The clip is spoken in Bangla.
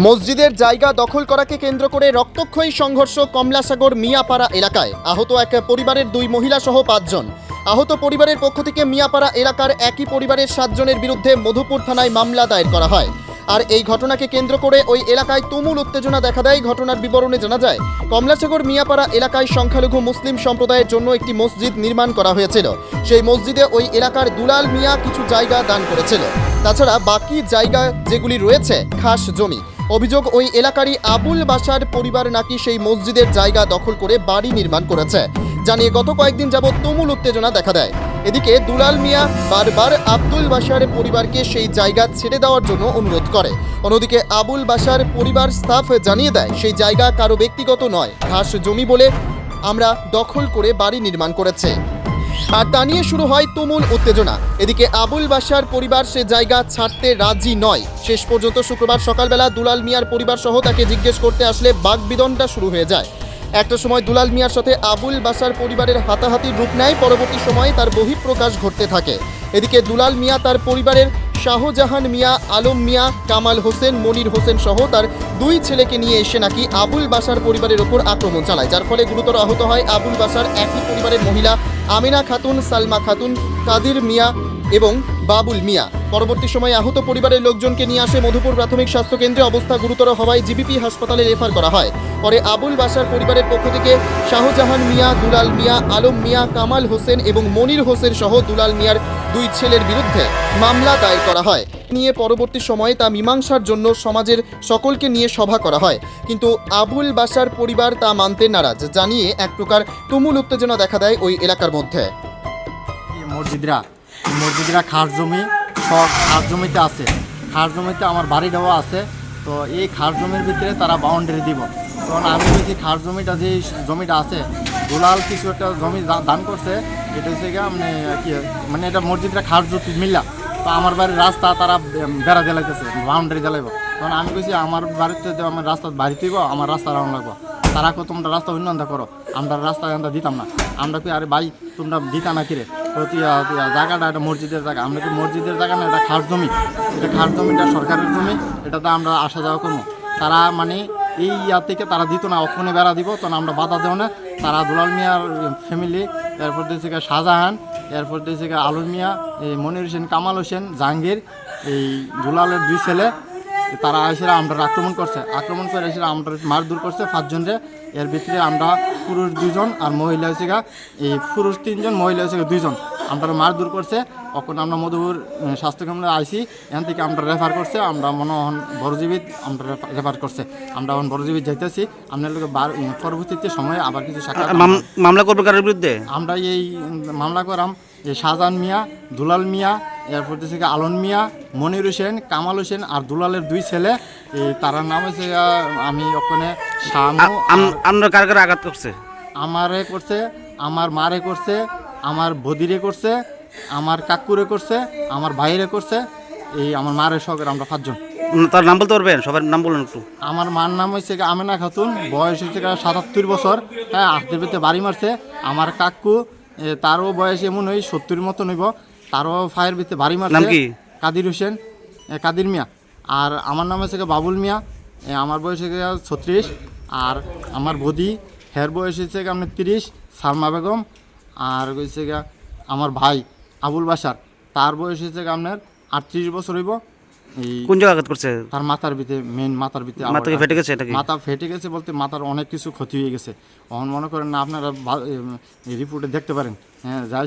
মসজিদের জায়গা দখল করাকে কেন্দ্র করে রক্তক্ষয়ী সংঘর্ষ কমলাসাগর মিয়াপাড়া এলাকায়। আহত এক পরিবারের দুই মহিলা সহ পাঁচজন। আহত পরিবারের পক্ষ থেকে মিয়াপাড়া এলাকার একই পরিবারের সাতজনের বিরুদ্ধে মধুপুর থানায় মামলা দায়ের করা হয়। আর এই ঘটনাকে কেন্দ্র করে ওই এলাকায় তুমুল উত্তেজনা দেখা দেয়। ঘটনার বিবরণে জানা যায়, কমলাসাগর মিয়াপাড়া এলাকায় সংখ্যালঘু মুসলিম সম্প্রদায়ের জন্য একটি মসজিদ নির্মাণ করা হয়েছিল। সেই মসজিদে ওই এলাকার দুলাল মিয়া কিছু জায়গা দান করেছিল। তাছাড়া বাকি জায়গা যেগুলি রয়েছে, খাস জমি। অভিযোগ, ওই এলাকারই আবুল বাসার পরিবার নাকি সেই মসজিদের জায়গা দখল করে বাড়ি নির্মাণ করেছে। জানিয়ে গত কয়েকদিন যাবৎ তুমুল উত্তেজনা দেখা দেয়। এদিকে দুলাল মিয়া বারবার আব্দুল বাসার পরিবারকে সেই জায়গা ছেড়ে দেওয়ার জন্য অনুরোধ করে। অন্যদিকে আবুল বাসার পরিবার স্টাফ জানিয়ে দেয়, সেই জায়গা কারও ব্যক্তিগত নয়, ঘাস জমি বলে আমরা দখল করে বাড়ি নির্মাণ করেছে। আর তা নিয়ে শুরু হয় তুমুল উত্তেজনা। এদিকে আবুল বাসার পরিবার সে জায়গা ছাড়তে রাজি নয়। শেষ পর্যন্ত শুক্রবার সকালবেলা দুলাল মিয়ার পরিবার সহ তাকে জিজ্ঞেস করতে আসলে বাগবিদনটা শুরু হয়ে যায়। একটা সময় দুলাল মিয়ার সাথে আবুল বাসার পরিবারের হাতাহাতি রূপ নেয়, পরবর্তী সময়ে তার বহিঃপ্রকাশ ঘটতে থাকে। এদিকে দুলাল মিয়া তার পরিবারের শাহজাহান মিয়া, আলম মিয়া, কামাল হোসেন, মনির হোসেন সহ তার দুই ছেলেকে নিয়ে এসে নাকি আবুল বাসার পরিবারের ওপর আক্রমণ চালায়, যার ফলে গুরুতর আহত হয় আবুল বাসার একই পরিবারের মহিলা আমিনা খাতুন, সালমা খাতুন, কাদির মিয়া এবং বাবুল মিয়া। পরবর্তী সময়ে আহত পরিবারের লোকজনকে নিয়ে আসে মধুপুর প্রাথমিক স্বাস্থ্য কেন্দ্রে অবস্থা গুরুতর হওয়ায় জিবিপি হাসপাতালে রেফার করা হয়। পরে আবুল বাসার পরিবারের পক্ষ থেকে শাহজাহান মিয়া, দুলাল মিয়া, আলম মিয়া, কামাল হোসেন এবং মনির হোসেন সহ দুলাল মিয়ার দুই ছেলের বিরুদ্ধে মামলা দায়ের করা হয়। নিয়ে পরবর্তী সময়ে তা মীমাংসার জন্য সমাজের সকলকে নিয়ে সভা করা হয়। কিন্তু আবুল বাসার পরিবার তা মানতে নারাজ, জানিয়ে এক প্রকার তুমুল উত্তেজনা দেখা দেয় ওই এলাকার মধ্যে। মসজিদরা মসজিদরা খাস জমি, সব খাস জমিতে আছে। খাস জমিতে আমার বাড়ি দেওয়া আছে। তো এই খাস জমির ভিতরে তারা বাউন্ডারি দিব। কারণ আমি বলছি খাস জমিটা যে জমিটা আছে, দুলাল কিছু একটা জমি দান করছে, এটা হচ্ছে গিয়ে মানে কি মানে এটা মসজিদরা খাস জমি মিল্লা তো আমার বাড়ির রাস্তা তারা বেড়া জ্বালাইতেছে বাউন্ডারি জ্বালাইব। কারণ আমি কইছি, আমার বাড়িতে আমার রাস্তা বাড়িতে আমার রাস্তা রাউন্ড লাগবো। তারা তোমরা রাস্তা উন্নয়ন করো, আমরা রাস্তা দিতাম না। আমরা কি আরে ভাই, তোমরা দিতা না কিরে জায়গাটা একটা মসজিদের জায়গা। আমরা কি মসজিদের জায়গা না, এটা খাস জমি। এটা খাস জমিটা সরকারের জমি, এটাতে আমরা আসা যাওয়া করব। তারা মানে এই ইয়ার থেকে তারা দিত না ওখানে বেড়া দিব তখন আমরা বাধা দেও না। তারা দুলাল মিয়ার ফ্যামিলি এরপর দিয়েছে শাহজাহান, এরপর দিয়েছে আলম মিয়া, এই মনির হোসেন, কামাল হোসেন, জাহাঙ্গীর, এই দুলালের দুই ছেলে তারা এসে আমরা আক্রমণ করছে। আক্রমণ করে এসে আমরা মারধর করছে পাঁচজনরে এর ভিতরে আমরা পুরুষ দুজন আর মহিলা হয়েছে গা এই পুরুষ তিনজন মহিলা হয়েছে গা দুইজন। আমরা মারধর করছে তখন আমরা মধুপুর স্বাস্থ্যকেন্দ্রে আইসি এখান থেকে আমরা রেফার করছে আমরা মনে হন বড়জীবিত আমরা রেফার করছে। আমরা এখন বড়জীবিত যাইতেছি আপনার লোক পরবর্তীতে সময়ে আবার কিছু মামলা করবে কারোর বিরুদ্ধে? আমরা এই মামলা করাম যে শাহজাহান মিয়া দুলাল মিয়া এরপর হচ্ছে গিয়ে আলন মিয়া মনির হোসেন কামাল হোসেন আর দুলালের দুই ছেলে। এই তারার নাম হচ্ছে আমি ওখানে শামু আপনার কার কার আঘাত করছে? আমারে করছে আমার মারে করছে আমার বদিরে করছে আমার কাকুরে করছে আমার ভাইরে করছে এই আমার মারে সকের আমরা পাঁচজন। তার নাম বলতে পারবেন? সবার নাম বলুন একটু। আমার মার নাম হচ্ছে আমেনা খাতুন বয়স হচ্ছে সাতাত্তর বছর। হ্যাঁ হাতের ভিতরে বাড়ি মারছে। আমার কাকু তারও বয়স এমন ওই সত্তর মতো নইব তারও ফায়ের ভিতরে বাড়ি মারছে। নাম কি? কাদির হোসেন কাদির মিয়া। আর আমার নাম হচ্ছে বাবুল মিয়া আমার বয়স হচ্ছে ছত্রিশ। আর আমার বদি হের বয়স হচ্ছে গিয়ে আপনার তিরিশ সালমা বেগম। আর হচ্ছে আমার ভাই আবুল বাসার তার বয়স হচ্ছে গিয়ে আপনার আটত্রিশ বছর হইব। কোন জায়গায় আঘাত করছে? তার মাথার ভিতরে মেন মাথার ভিতরে মাথা ফেটে গেছে এটা মাথা ফেটে গেছে বলতে মাথার অনেক কিছু ক্ষতি হয়ে গেছে। তখন মনে করেন না আপনারা রিপোর্টে দেখতে পারেন। হ্যাঁ যাই